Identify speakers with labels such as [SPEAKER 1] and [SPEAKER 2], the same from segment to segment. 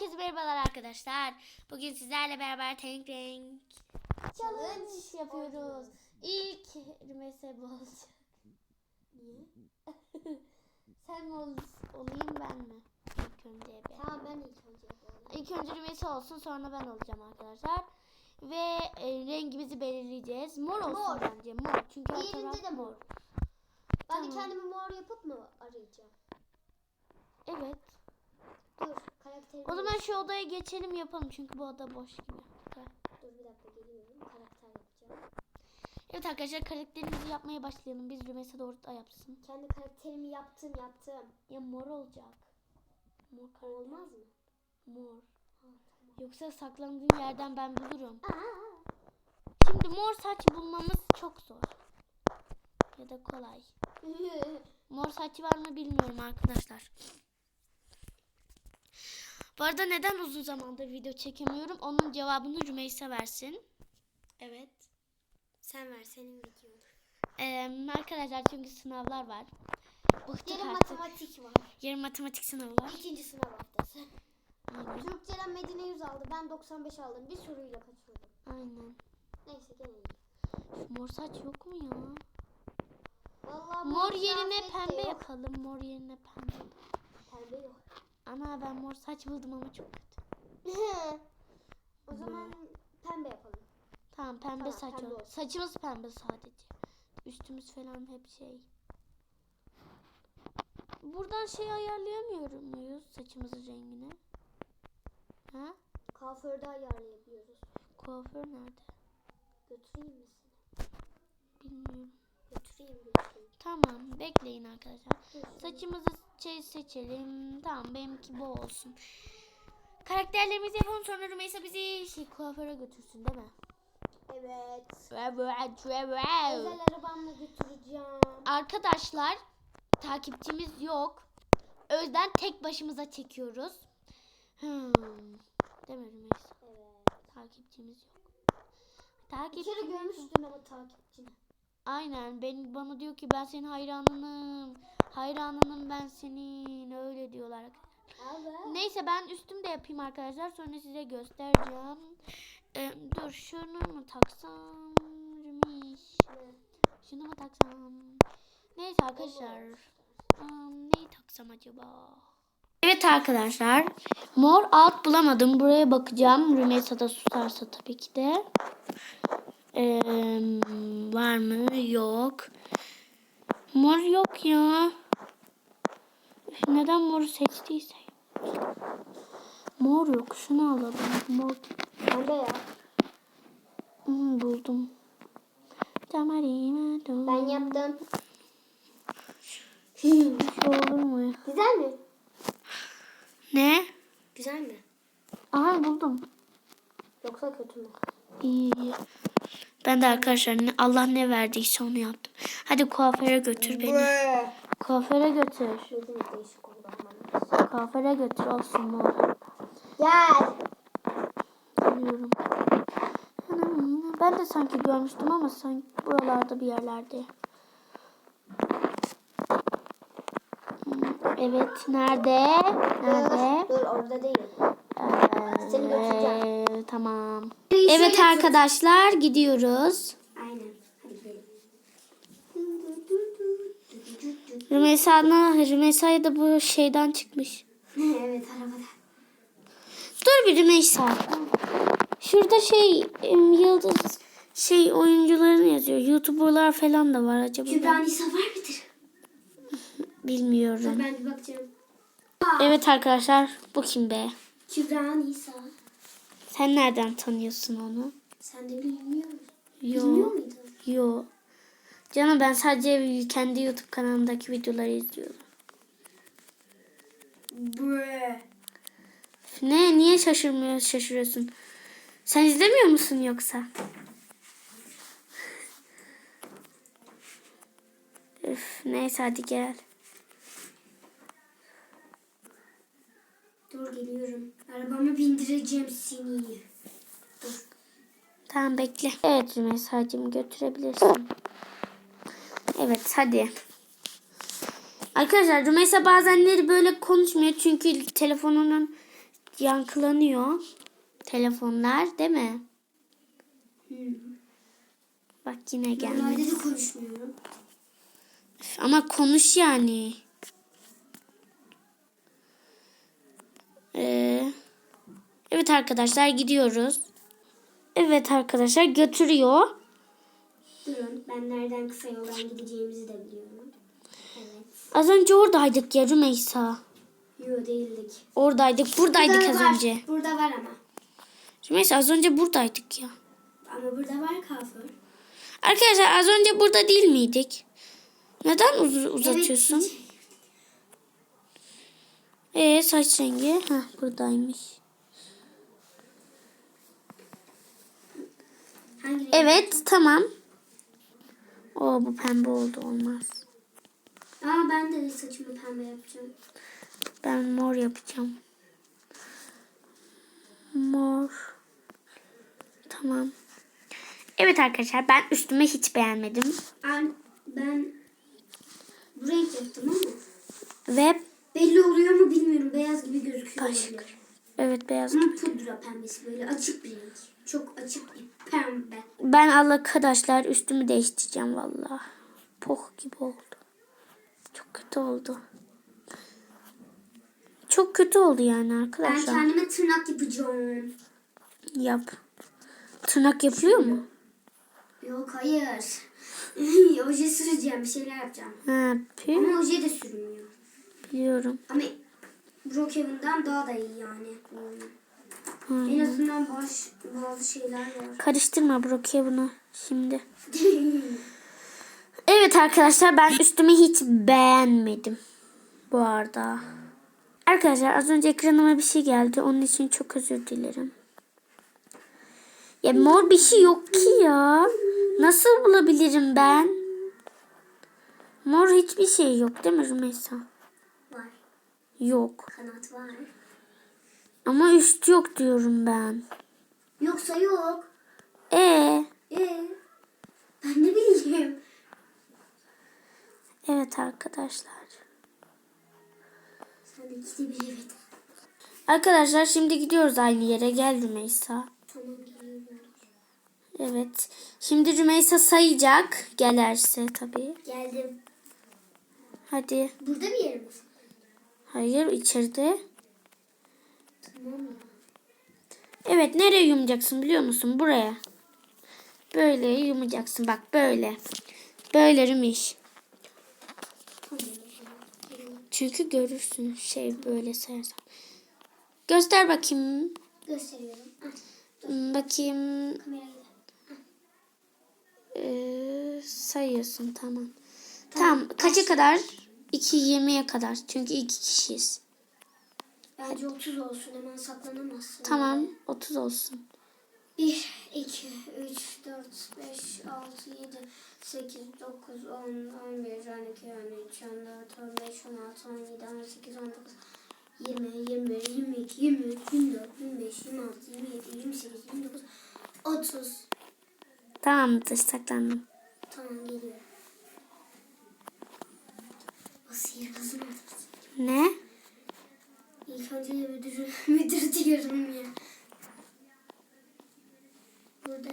[SPEAKER 1] Herkese merhabalar arkadaşlar. Bugün sizlerle beraber Tank Tank
[SPEAKER 2] Challenge yapıyoruz. İlk kelimesi bu olacak. Niye? Sen mi ol, olayım ben mi? İlk önce ben. Tamam ben ilk önce
[SPEAKER 1] olayım. İlk önce rümesi olsun sonra ben olacağım arkadaşlar. Ve e, rengimizi belirleyeceğiz. Mor olsun mor. bence mor.
[SPEAKER 2] Çünkü Diğerinde de mor. Ben tamam. kendimi mor yapıp mı arayacağım?
[SPEAKER 1] Evet. Dur. O zaman şu odaya geçelim yapalım çünkü bu oda boş gibi. Dur bir dakika geliyorum. Karakter yapacağım. Evet arkadaşlar karakterimizi yapmaya başlayalım. Biz doğru da yapsın.
[SPEAKER 2] Kendi karakterimi yaptım yaptım.
[SPEAKER 1] Ya mor olacak.
[SPEAKER 2] Mor karakter. Olmaz mı? Mor.
[SPEAKER 1] Yoksa saklandığım yerden ben bulurum. Aa. Şimdi mor saç bulmamız çok zor. Ya da kolay. mor saç var mı bilmiyorum arkadaşlar. Bu arada neden uzun zamandır video çekemiyorum? Onun cevabını Rümeysa versin.
[SPEAKER 2] Evet. Sen ver senin videonu.
[SPEAKER 1] Ee, arkadaşlar çünkü sınavlar var.
[SPEAKER 2] Bıktık Yarın artık. matematik var.
[SPEAKER 1] Yarın matematik sınavı var.
[SPEAKER 2] İkinci sınav haftası. Aynen. Türkçeden Medine 100 aldı. Ben 95 aldım. Bir soruyla kaçırdım. Aynen. Neyse gene
[SPEAKER 1] Şu mor saç yok mu ya? Vallahi bu Mor yerine pembe yok. yapalım. Mor yerine pembe. Pembe yok. Ana ben mor saç buldum ama çok kötü.
[SPEAKER 2] o zaman pembe yapalım.
[SPEAKER 1] Tamam pembe tamam, saç pembe ol. Saçımız pembe sadece. Üstümüz falan hep şey. Buradan şey ayarlayamıyorum muyuz saçımızın rengini?
[SPEAKER 2] Ha? Kuaförde ayarlayabiliyoruz.
[SPEAKER 1] Kuaför nerede?
[SPEAKER 2] Götüreyim mi seni?
[SPEAKER 1] Bilmiyorum. Tamam bekleyin arkadaşlar. Saçımızı şey seçelim. Tamam benimki bu olsun. Karakterlerimizi yapalım sonra Rümeysa bizi şey, kuaföre götürsün değil mi?
[SPEAKER 2] Evet. Özel arabamla götüreceğim.
[SPEAKER 1] Arkadaşlar takipçimiz yok. Özden tek başımıza çekiyoruz. Hmm. Değil mi Rümeysa? Evet. Takipçimiz yok.
[SPEAKER 2] Takipçimiz... Bir kere görmüştün ama takipçini.
[SPEAKER 1] Aynen ben bana diyor ki ben senin hayranınım. Hayranınım ben senin. Öyle diyorlar. Evet. Neyse ben üstüm de yapayım arkadaşlar. Sonra size göstereceğim. Ee, dur şunu mu taksam? Şunu mu taksam? Neyse arkadaşlar. Um, neyi taksam acaba? Evet arkadaşlar. Mor alt bulamadım. Buraya bakacağım. Rümeysa'da susarsa tabii ki de. Ee, var mı? Yok. Mor yok ya. Neden moru seçtiyse Mor yok. Şunu alalım. Mor. Nerede ya? Hmm, buldum.
[SPEAKER 2] Ben yaptım.
[SPEAKER 1] Hmm, şey olur mu Güzel mi? Ne? Güzel mi? Aha buldum.
[SPEAKER 2] Yoksa kötü mü? İyi.
[SPEAKER 1] Ben de arkadaşlar Allah ne verdiyse onu yaptım. Hadi kuaföre götür beni. Kuaföre götür. Kuaföre götür olsun mor.
[SPEAKER 2] Gel. Geliyorum.
[SPEAKER 1] Ben de sanki görmüştüm ama sanki buralarda bir yerlerde. Hmm, evet nerede? Nerede? dur
[SPEAKER 2] orada değil. Seni götüreceğim. Ee, tamam.
[SPEAKER 1] Birisi şey evet arkadaşlar tut. gidiyoruz.
[SPEAKER 2] Aynen. Hadi gidelim.
[SPEAKER 1] Rümeysa'na, Rümeysa'ya da bu şeyden çıkmış.
[SPEAKER 2] evet arabada.
[SPEAKER 1] Dur bir Rümeysa. Şurada şey yıldız şey oyuncuların yazıyor. Youtuberlar falan da var acaba.
[SPEAKER 2] Kübra Nisa var mıdır?
[SPEAKER 1] Bilmiyorum. Ben bir bakacağım. Evet arkadaşlar bu kim be?
[SPEAKER 2] Kübra Nisa.
[SPEAKER 1] Sen nereden tanıyorsun onu?
[SPEAKER 2] Sen de bilmiyor musun?
[SPEAKER 1] Yo. Bilmiyor muydun? Yo. Canım ben sadece kendi YouTube kanalındaki videoları izliyorum. Bre. Ne? Niye şaşırmıyor, şaşırıyorsun? Sen izlemiyor musun yoksa? Üf, neyse hadi gel.
[SPEAKER 2] Öldüreceğim seni.
[SPEAKER 1] Tamam bekle. Evet mesajımı götürebilirsin. Evet hadi. Arkadaşlar Rümeysa bazenleri böyle konuşmuyor çünkü telefonunun yankılanıyor. Telefonlar değil mi? Hmm. Bak yine gelmedi. Normalde
[SPEAKER 2] konuşmuyorum.
[SPEAKER 1] Ama konuş yani. Eee... Evet arkadaşlar gidiyoruz. Evet arkadaşlar götürüyor.
[SPEAKER 2] Durun ben nereden kısa yoldan gideceğimizi de biliyorum.
[SPEAKER 1] Evet. Az önce oradaydık ya Rümeysa.
[SPEAKER 2] Yok değildik.
[SPEAKER 1] Oradaydık buradaydık burada az var. önce.
[SPEAKER 2] Burada var ama.
[SPEAKER 1] Rümeysa az önce buradaydık ya.
[SPEAKER 2] Ama burada var kafir.
[SPEAKER 1] Arkadaşlar az önce burada değil miydik? Neden uz uzatıyorsun? Evet, Ee saç rengi. Heh buradaymış. evet tamam. O bu pembe oldu olmaz.
[SPEAKER 2] Aa ben de saçımı pembe yapacağım.
[SPEAKER 1] Ben mor yapacağım. Mor. Tamam. Evet arkadaşlar ben üstüme hiç beğenmedim.
[SPEAKER 2] Ben, ben bu renk yaptım ama. Ve belli oluyor mu bilmiyorum. Beyaz gibi gözüküyor.
[SPEAKER 1] Başka. Evet beyaz. Ama
[SPEAKER 2] pudra pembesi böyle açık bir renk. Çok açık bir Pembe.
[SPEAKER 1] Ben arkadaşlar üstümü değiştireceğim vallahi Poh gibi oldu. Çok kötü oldu. Çok kötü oldu yani arkadaşlar.
[SPEAKER 2] Ben kendime tırnak yapacağım.
[SPEAKER 1] Yap. Tırnak yapıyor Şimdi. mu?
[SPEAKER 2] Yok hayır. oje süreceğim bir şeyler yapacağım. Ha, pü. Ama oje de sürmüyor. Biliyorum. Ama Brookhaven'dan daha da iyi yani. Hmm. En azından bazı, bazı şeyler var.
[SPEAKER 1] Karıştırma Broke'ye bunu şimdi. evet arkadaşlar ben üstümü hiç beğenmedim. Bu arada. Arkadaşlar az önce ekranıma bir şey geldi. Onun için çok özür dilerim. Ya mor bir şey yok ki ya. Nasıl bulabilirim ben? Mor hiçbir şey yok değil mi Rümeysa? Var. Yok. Kanat var. Ama üst yok diyorum ben.
[SPEAKER 2] Yoksa yok. E. E. Ben ne bileyim.
[SPEAKER 1] Evet arkadaşlar.
[SPEAKER 2] Sen ikide bir evet.
[SPEAKER 1] Arkadaşlar şimdi gidiyoruz aynı yere. Gel Rümeysa. Tamam Evet. Şimdi Rümeysa sayacak. Gelerse tabii. Geldim. Hadi. Burada bir yerim. Hayır içeride. Evet nereye yumacaksın biliyor musun? Buraya. Böyle yumacaksın bak böyle. Böyle rümiş. Çünkü görürsün şey böyle sayarsan. Göster bakayım. Gösteriyorum. Hmm, bakayım. Ee, sayıyorsun tamam. Tamam. Kaça kadar? 2.20'ye kadar. Çünkü iki kişiyiz.
[SPEAKER 2] Bence 30 olsun hemen saklanamazsın.
[SPEAKER 1] Tamam 30 olsun.
[SPEAKER 2] 1, 2, 3, 4, 5, 6, 7, 8, 9, 10, 11, 12, 13, 14, 15, 16, 17, 18, 19, 20, 21, 22, 23, 24, 25, 26, 27, 28, 29, 30.
[SPEAKER 1] Tamamdır saklandım.
[SPEAKER 2] Tamam geliyorum. O sihir kazanmadı. Ne? İlk önce müdür, müdür diyorum ya. Burada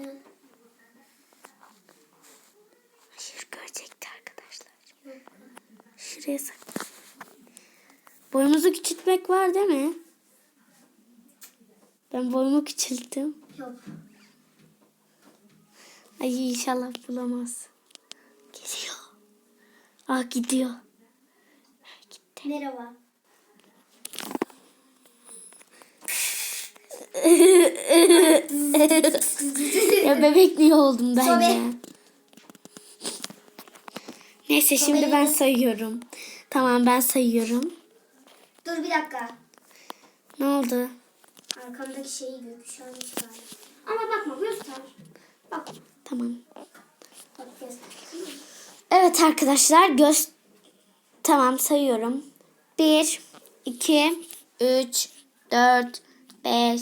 [SPEAKER 1] Hayır görecekti arkadaşlar. Şuraya saklan. Boyumuzu küçültmek var değil mi? Ben boyumu küçülttüm. Yok. Ay inşallah bulamaz. Geliyor. Ah gidiyor.
[SPEAKER 2] Gitti. Merhaba.
[SPEAKER 1] ya bebek niye oldum ben ya? Neyse şimdi ben sayıyorum. Tamam ben sayıyorum.
[SPEAKER 2] Dur bir dakika. Ne oldu? Arkamdaki şeyi görmüş Ama bakma göster. Bak.
[SPEAKER 1] Tamam. evet arkadaşlar göz Tamam sayıyorum. 1 2 3 4 5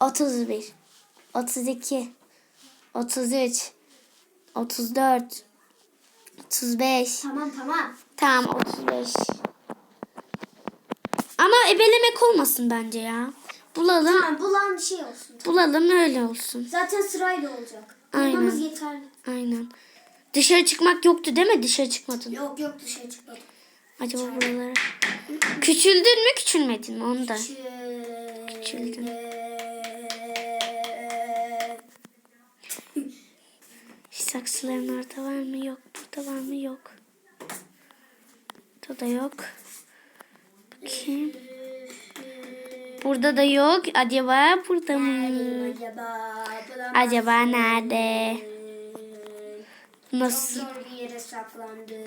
[SPEAKER 1] 31, 32, 33, 34, 35.
[SPEAKER 2] Tamam tamam.
[SPEAKER 1] Tamam 35. Ama ebelemek olmasın bence ya. Bulalım. Tamam
[SPEAKER 2] bulan bir şey olsun.
[SPEAKER 1] Bulalım öyle olsun. Zaten
[SPEAKER 2] sırayla olacak. Aynen. yeterli.
[SPEAKER 1] Aynen. Dışarı çıkmak yoktu değil mi? Dışarı çıkmadın. Yok
[SPEAKER 2] yok dışarı çıkmadım.
[SPEAKER 1] Acaba buralara. Küçüldün mü küçülmedin mi? Onu da. Küçüldüm. Saksıların orada var mı? Yok. Burada var mı? Yok. Burada da yok. Bakayım. Burada da yok. Acaba burada mı? Acaba nerede? Nasıl? saklandı.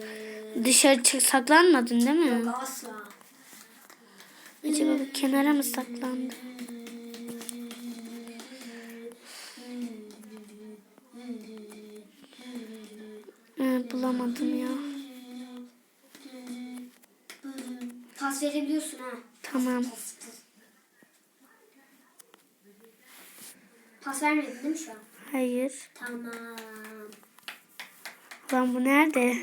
[SPEAKER 1] Dışarı çık saklanmadın değil mi? Yok asla. Acaba bu kenara mı saklandı? alamadım ya.
[SPEAKER 2] Pas verebiliyorsun ha. Tamam. Pas vermedin değil mi şu an?
[SPEAKER 1] Hayır. Tamam. Lan bu nerede?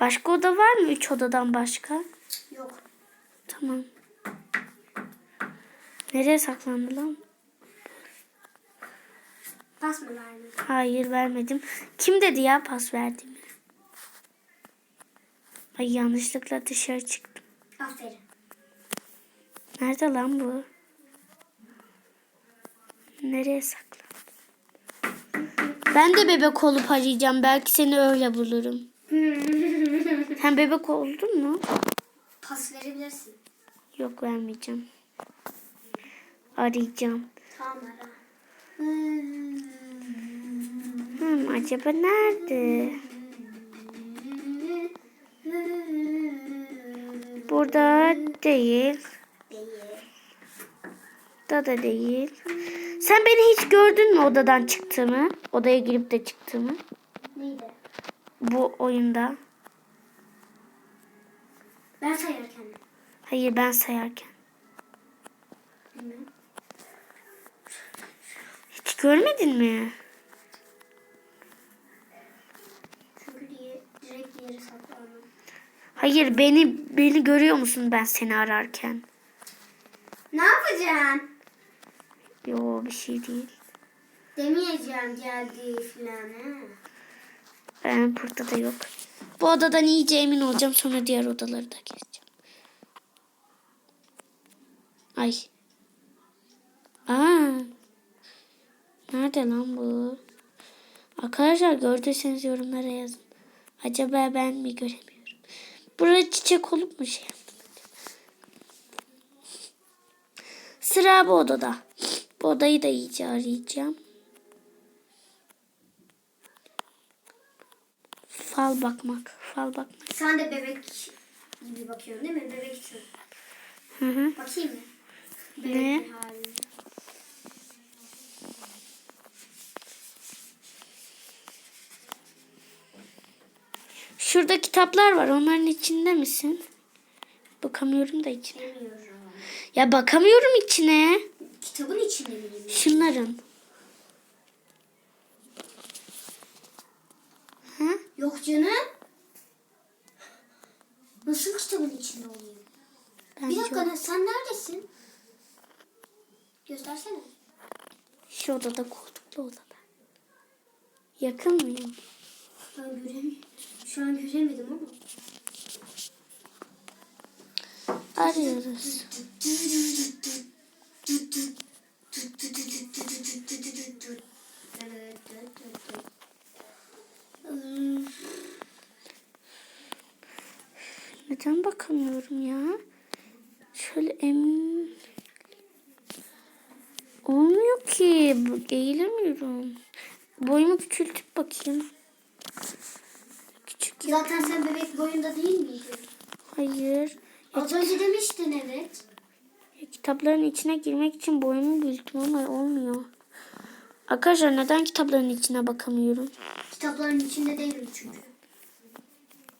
[SPEAKER 1] Başka oda var mı? Üç odadan başka. Yok. Tamam. Nereye saklandı lan?
[SPEAKER 2] Pas mı vermedin?
[SPEAKER 1] Hayır vermedim. Kim dedi ya pas verdim? Ay yanlışlıkla dışarı çıktım. Aferin. Nerede lan bu? Nereye saklandı? Ben de bebek olup arayacağım. Belki seni öyle bulurum. Sen bebek oldun mu?
[SPEAKER 2] Pas verebilirsin.
[SPEAKER 1] Yok vermeyeceğim. Arayacağım.
[SPEAKER 2] Tamam ara. Hmm.
[SPEAKER 1] Hmm, acaba nerede? Burada değil. Da da değil. Sen beni hiç gördün mü odadan çıktığımı? Odaya girip de çıktığımı? Neydi? Bu oyunda.
[SPEAKER 2] Ben sayarken.
[SPEAKER 1] Hayır ben sayarken. Hiç görmedin mi? Hayır beni beni görüyor musun ben seni ararken?
[SPEAKER 2] Ne yapacaksın?
[SPEAKER 1] Yo bir şey değil.
[SPEAKER 2] Demeyeceğim geldi filan
[SPEAKER 1] Ben burada da yok. Bu odadan iyice emin olacağım sonra diğer odaları da gezeceğim. Ay. Aa. Nerede lan bu? Arkadaşlar gördüyseniz yorumlara yazın. Acaba ben mi göremiyorum? Buraya çiçek olup mu şey? Sıra bu odada. Bu odayı da iyice arayacağım. Fal bakmak. Fal bakmak.
[SPEAKER 2] Sen de bebek gibi bakıyorsun değil mi? Bebek için. Hı hı. Bakayım mı? Bebek ne? Halinde.
[SPEAKER 1] Şurada kitaplar var. Onların içinde misin? Bakamıyorum da içine. Ya bakamıyorum içine.
[SPEAKER 2] Kitabın içine mi?
[SPEAKER 1] Şunların.
[SPEAKER 2] Ha? Yok canım. Nasıl kitabın içinde oluyor? Ben bir dakika yok. sen neredesin? Göstersene.
[SPEAKER 1] Şu odada koltuklu odada. Yakın mıyım?
[SPEAKER 2] Ben göremiyorum. Şu an göremedim ama.
[SPEAKER 1] Arıyoruz. Neden bakamıyorum ya? Şöyle emin olmuyor ki. Eğilemiyorum. Boyumu küçültüp bakayım.
[SPEAKER 2] Zaten sen bebek boyunda değil miydin?
[SPEAKER 1] Hayır. E,
[SPEAKER 2] Az önce demiştin evet.
[SPEAKER 1] E, kitapların içine girmek için boyumu büyüttüm ama olmuyor. Arkadaşlar neden kitapların içine bakamıyorum?
[SPEAKER 2] Kitapların içinde değilim çünkü.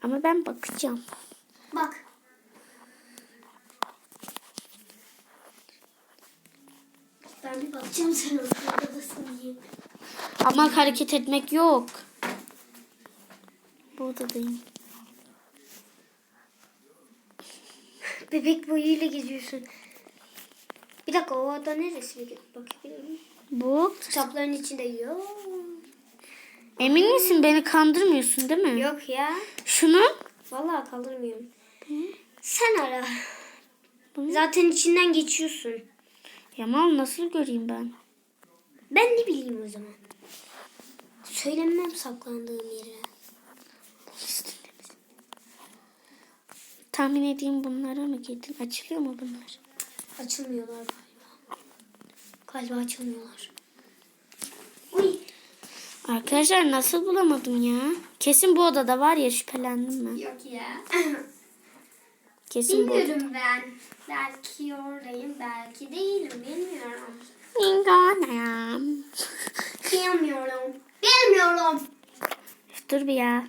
[SPEAKER 1] Ama ben bakacağım.
[SPEAKER 2] Bak. Ben bir bakacağım sen orada odasını
[SPEAKER 1] Ama hareket etmek yok. Bu odadayım.
[SPEAKER 2] Bebek boyuyla geziyorsun. Bir dakika o ada neresi? Bakayım. Bu. Kitapların içinde yok.
[SPEAKER 1] Emin misin beni kandırmıyorsun değil mi? Yok ya. Şunu?
[SPEAKER 2] Vallahi kandırmıyorum. Hı? Sen ara. Hı? Zaten içinden geçiyorsun.
[SPEAKER 1] Yaman nasıl göreyim ben?
[SPEAKER 2] Ben ne bileyim o zaman. Söylemem saklandığım yere.
[SPEAKER 1] tahmin edeyim bunlara mı girdin? Açılıyor mu bunlar?
[SPEAKER 2] Açılmıyorlar galiba. Galiba açılmıyorlar.
[SPEAKER 1] Arkadaşlar nasıl bulamadım ya? Kesin bu odada var ya şüphelendim ben. Yok
[SPEAKER 2] ya. Kesin bilmiyorum bu odada. ben. Belki oradayım belki değilim bilmiyorum. Bilmiyorum. bilmiyorum. Bilmiyorum.
[SPEAKER 1] Dur bir ya.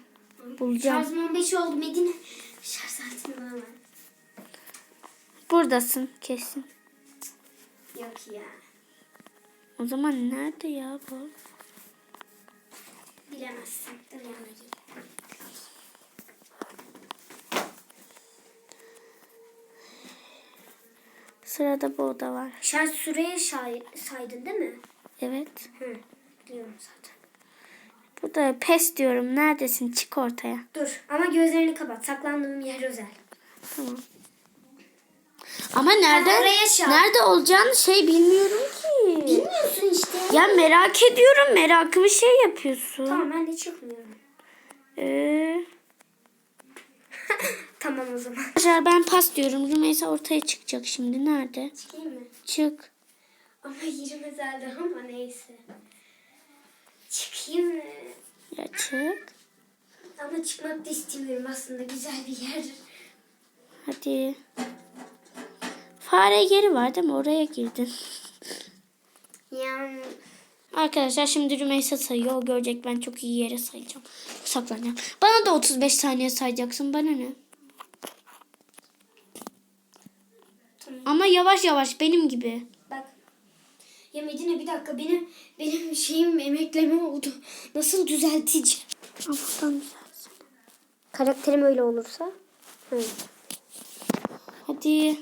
[SPEAKER 1] Bulacağım. Şarjım
[SPEAKER 2] 15 oldu Medine.
[SPEAKER 1] Buradasın kesin. Yok ya. O zaman nerede ya bu?
[SPEAKER 2] Bilemezsin. Uyanma gibi.
[SPEAKER 1] Sırada bu oda var. Sen
[SPEAKER 2] süreyi say saydın değil mi?
[SPEAKER 1] Evet. Hı,
[SPEAKER 2] biliyorum zaten.
[SPEAKER 1] Bu da pes diyorum. Neredesin? Çık ortaya. Dur
[SPEAKER 2] ama gözlerini kapat. Saklandığım yer özel.
[SPEAKER 1] Tamam. Ama nerede nerede olacağını şey bilmiyorum ki. Bilmiyorsun işte. Ya merak ediyorum. Merakımı şey yapıyorsun. Tamam
[SPEAKER 2] ben de çıkmıyorum. Ee... tamam o zaman. Arkadaşlar
[SPEAKER 1] ben pas diyorum. Rümeysa ortaya çıkacak şimdi. Nerede? Çıkayım
[SPEAKER 2] mı? Çık. Ama yerim ezelde ama neyse. Çıkayım mı?
[SPEAKER 1] Ya çık.
[SPEAKER 2] Ama çıkmak da istemiyorum aslında. Güzel bir yer.
[SPEAKER 1] Hadi. Fare yeri var değil mi? Oraya girdin. Yani... Arkadaşlar şimdi Rümeysa sayıyor. O görecek ben çok iyi yere sayacağım. Saklanacağım. Bana da 35 saniye sayacaksın. Bana ne? Ama yavaş yavaş benim gibi.
[SPEAKER 2] Ya Medine bir dakika benim benim şeyim emekleme oldu. Nasıl düzelteceğim? Allah'tan düzeltsin. Karakterim öyle olursa. Hı.
[SPEAKER 1] Hadi.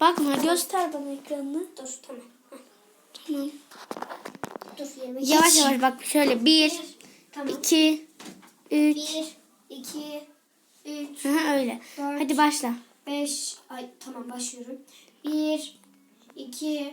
[SPEAKER 1] Bakma göster bana ekranını. Dur tamam. Tamam. Dur yerime Yavaş yavaş bak şöyle. Bir, tamam. iki, üç. Bir,
[SPEAKER 2] iki, üç. Aha,
[SPEAKER 1] öyle. Dört, Hadi başla.
[SPEAKER 2] Beş. Ay tamam başlıyorum. Bir, iki,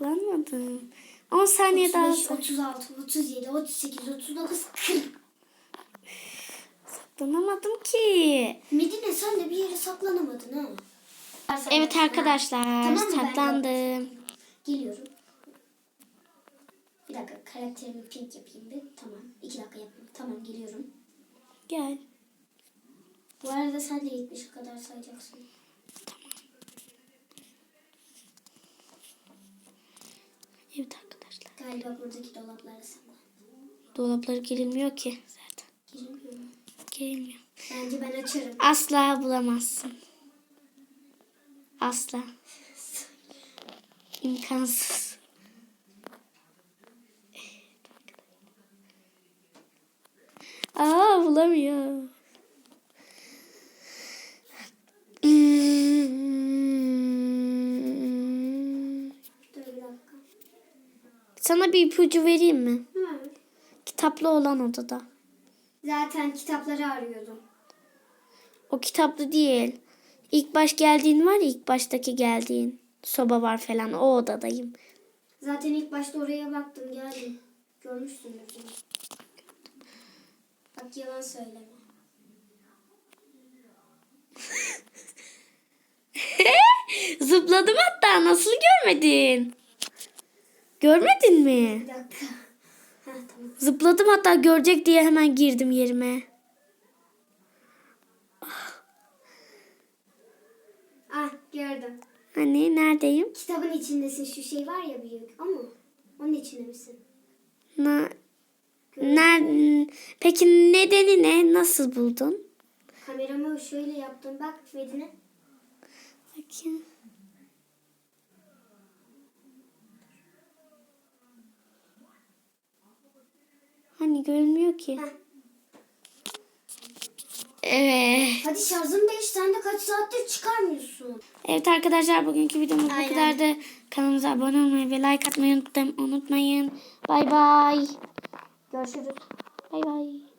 [SPEAKER 1] odaklanmadım. 10 saniye 35, daha sonra.
[SPEAKER 2] 36, 37, 38, 39, 40.
[SPEAKER 1] Saklanamadım ki. Medine
[SPEAKER 2] sen de bir yere saklanamadın ha.
[SPEAKER 1] Evet arkadaşlar tamam saklandım.
[SPEAKER 2] Geliyorum. Bir dakika karakterimi pink yapayım bir. Tamam. iki dakika yapayım. Tamam geliyorum. Gel. Bu arada sen de 70 kadar sayacaksın. Evet arkadaşlar. Galiba buradaki dolaplara saklandı.
[SPEAKER 1] Dolapları girilmiyor ki zaten. Girilmiyor mu? Girilmiyor.
[SPEAKER 2] Bence ben açarım.
[SPEAKER 1] Asla bulamazsın. Asla. İmkansız. Aa bulamıyor. Hmm. Sana bir ipucu vereyim mi? Hı. Kitaplı olan odada.
[SPEAKER 2] Zaten kitapları arıyordum.
[SPEAKER 1] O kitaplı değil. İlk baş geldiğin var ya ilk baştaki geldiğin. Soba var falan o odadayım.
[SPEAKER 2] Zaten ilk başta oraya baktım geldim. Görmüşsündür Bak yalan söyleme.
[SPEAKER 1] Zıpladım hatta nasıl görmedin? Görmedin mi? Bir dakika. Zıpladım hatta görecek diye hemen girdim yerime.
[SPEAKER 2] Ah gördüm.
[SPEAKER 1] Hani neredeyim? Kitabın
[SPEAKER 2] içindesin. Şu şey var ya büyük ama onun içinde misin?
[SPEAKER 1] Na Ner Peki nedeni ne? Nasıl buldun?
[SPEAKER 2] Kameramı şöyle yaptım. Bak Medine. Bakayım.
[SPEAKER 1] Hani görünmüyor ki.
[SPEAKER 2] Evet. Hadi şarjım 5 sen de kaç saattir çıkarmıyorsun. Evet
[SPEAKER 1] arkadaşlar bugünkü videomuz Aynen. bu kadardı. Kanalımıza abone olmayı ve like atmayı unutmayın. Bay bay. Görüşürüz. Bay bay.